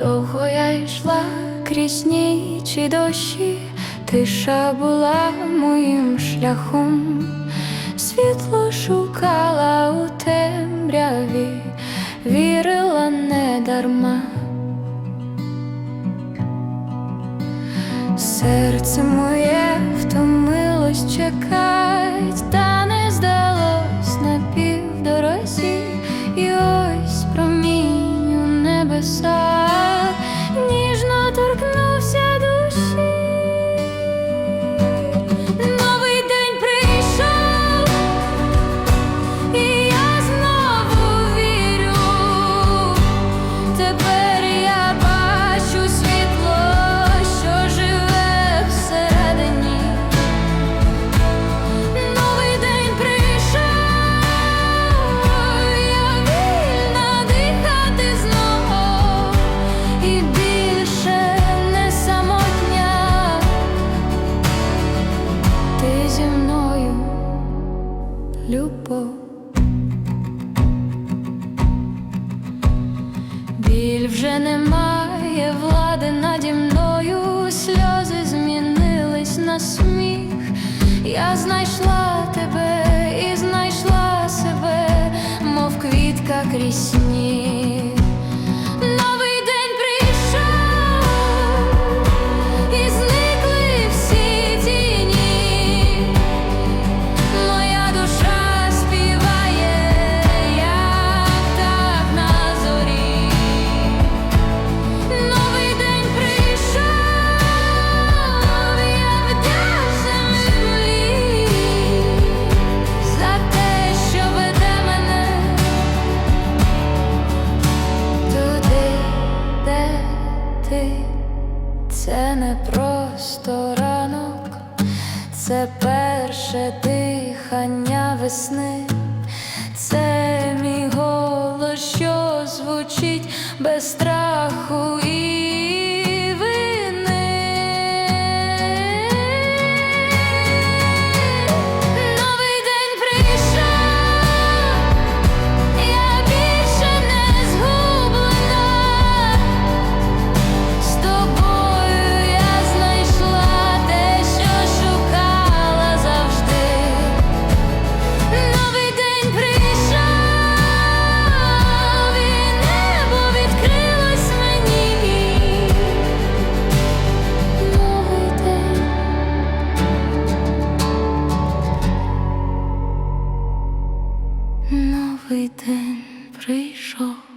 Довго я йшла крізь ніч і дощі, тиша була моїм шляхом, світло шукала у темряві, вірила недарма. Серце моє втомилось чекать. любов, біль вже немає влади наді мною, сльози змінились на сміх, я знайшла тебе і знайшла себе, мов квітка крізь сніг. Це перше дихання весни. новий день прийшов.